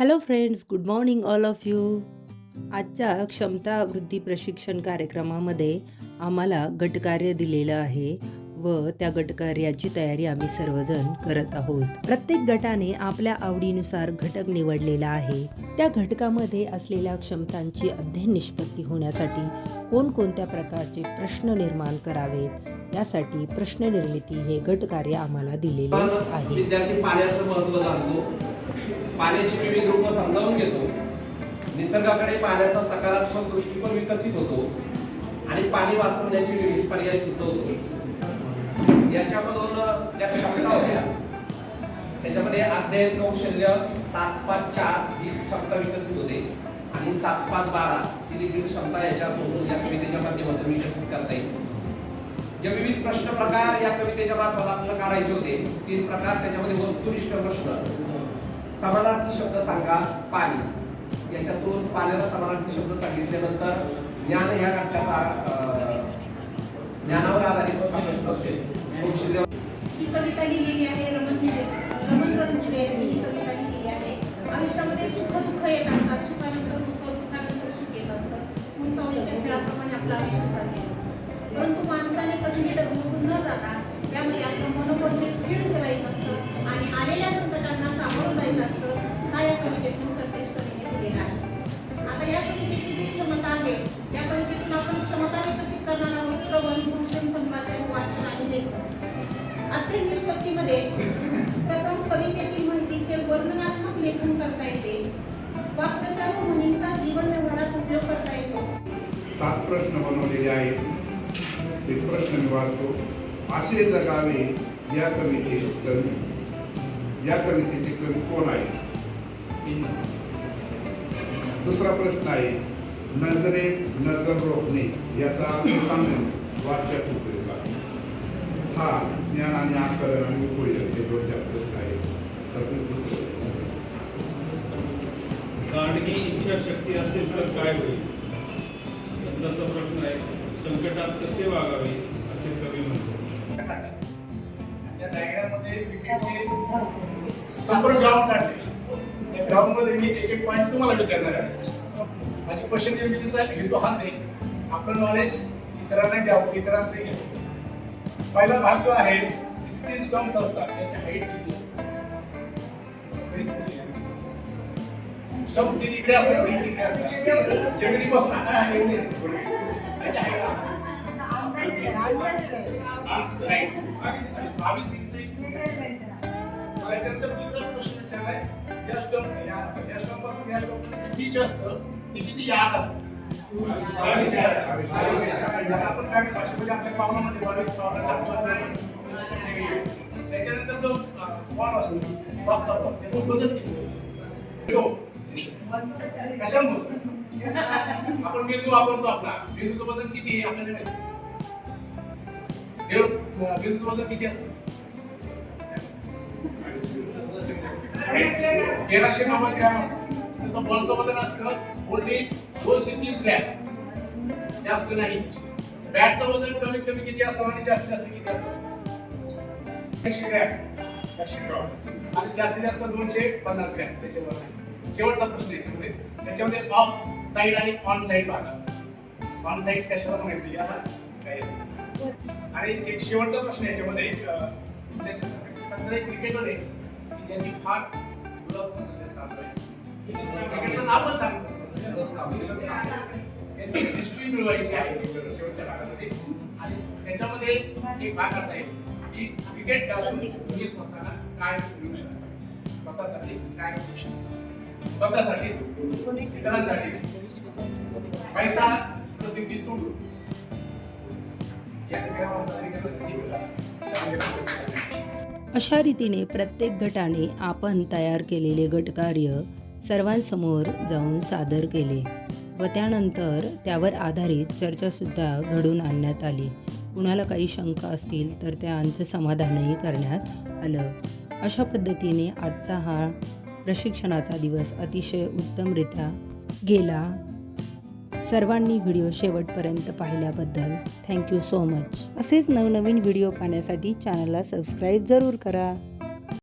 Hello friends good morning all of you आजच्या क्षमता वृद्धी प्रशिक्षण कार्यक्रमामध्ये आम्हाला गटकार्य दिलेलं आहे व त्या गटकार्याची तयारी आम्ही सर्वजण करत आहोत. प्रत्येक गटाने आपल्या आवडीनुसार घटक निवडलेला आहे. त्या घटकामध्ये असलेल्या क्षमतांची अध्ययन निष्पत्ती होण्यासाठी कोणकोणत्या प्रकारचे प्रश्न निर्माण करावेत यासाठी प्रश्न निर्मिती हे गटकार्य आम्हाला दिलेले आहे. विद्यार्थी पाण्याचं महत्त्व जाणतो. पाण्याची विविध रूपं समजावून घेतो. निसर्गाकडे पाण्याचा सकारात्मक दृष्टिकोन विकसित होतो आणि पाणी वाचवण्याचे विविध पर्याय सुचवतो. याच्यामधून ज्या क्षमता होत्या. त्याच्यामध्ये अध्ययन कौशल्य सात पाच चार ही क्षमता विकसित होते. आणि सात पाच बारा ही देखील क्षमता याच्यातून या कवितेच्या माध्यमातून विकसित करता येईल. जे विविध प्रश्न प्रकार या कवितेच्या मार्फत आपल्याला काढायचे होते तीन प्रकार त्याच्यामध्ये वस्तुनिष्ठ प्रश्न समानार्थी शब्द सांगा पाणी. याच्यातून पाण्याला समानार्थी शब्द सांगितल्यानंतर ज्ञान ह्या घटकाचा अं, ज्ञानावर आधारित असेल कौशल्य कविता लिहिलेली आहे या कवितेची जी क्षमता आहे या कवितेतून आपण क्षमता विकसित करणार आहोत. श्रवण भाषण संभाषण वाचन आणि लेखन. निष्पत्तीमध्ये प्रथम कवितेतील माहितीचे वर्णनात्मक लेखन करता येते. वाक्प्रचार व म्हणींचा जीवन व्यवहारात उपयोग करता येतो. सात प्रश्न बनवलेले आहेत. ते प्रश्न मी वाचतो. असे जगावे या कवितेचे कवी या कवितेचे कवी कोण आहे दुसरा प्रश्न आहे नजरे नजर रोखणे याचा अर्थ सांगून वाक्यात उपयोग करा. हा ज्ञान आणि आकलन आणि उपयोग हे दोन चार प्रश्न आहेत उत्तर. काढणी इच्छाशक्ती असेल तर काय होईल नंतरचा प्रश्न आहे संकटात कसे वागावे असे कवी म्हणतो या डायग्राममध्ये क्रिकेटचे संपूर्ण ग्राउंड काढले ग्राउंडमध्ये मी एक एक पॉईंट तुम्हाला विचारणार आहे. माझी क्वेश्चन निर्मितीचा हेतू हाच आहे. आपलं नॉलेज इतरांना द्यावं इतरांचे घ्यावं. पहिला भाग जो आहे असतात त्याची हाईट किती असते किती इकडे असतात इकडे असतात. आणि बावीस इंच त्याच्यानंतर दुसरा प्रश्न विचारलाय या स्टम्प या या या पिच असतं ते किती याद असतं? बावीस आपण ग्रामीण भाषेमध्ये आपल्या बावीस त्याच्यानंतर जो बॉल असतो बॉक्सचा बॉल त्याचं वजन किती असतं? हो. मोजतो आपण बिंदू वापरतो आपला. बिंदूचं वजन किती आहे आपल्याला माहिती? वजन किती असतं? तेराशे नव्वद ग्रॅम असतं? तसं बॉलचं वजन असतं ओनली दोनशे तीस ग्रॅम जास्त नाही. बॅटचं वजन कमीत कमी किती असतं आणि जास्तीत जास्त किती असतं? एकशे ग्रॅम एकशे ग्रॅम आणि जास्तीत जास्त दोनशे पन्नास ग्रॅम त्याच्यावर शेवटचा प्रश्न याच्यामध्ये. त्याच्यामध्ये ऑफ साईड आणि ऑन साईड भाग असतो ऑन साईड कशाला म्हणायचं? याला काय? आणि एक शेवटचा प्रश्न याच्यामध्ये आपल्याला एक क्रिकेटर आहे की ज्यांनी फार ग्लव्स सध्या चालू क्रिकेटचं नाव पण सांगतो. त्याची हिस्ट्री मिळवायची आहे शेवटच्या भागामध्ये आणि त्याच्यामध्ये एक भाग असा आहे की क्रिकेट खेळातून तुम्ही स्वतःला काय मिळू शकता? स्वतःसाठी काय मिळू शकता? स्वतःसाठी इतरांसाठी पैसा प्रसिद्धी सोडून या ठिकाणी अशा रीतीने प्रत्येक गटाने आपण तयार केलेले गटकार्य सर्वांसमोर जाऊन सादर केले व त्यानंतर त्यावर आधारित चर्चासुद्धा घडून आणण्यात आली. कुणाला काही शंका असतील तर त्यांचं समाधानही करण्यात आलं. अशा पद्धतीने आजचा हा प्रशिक्षणाचा दिवस अतिशय उत्तमरित्या गेला. सर्वांनी व्हिडिओ शेवटपर्यंत पाहिल्याबद्दल थँक्यू सो मच. असेच नवनवीन व्हिडिओ पाहण्यासाठी चॅनलला सबस्क्राईब जरूर करा.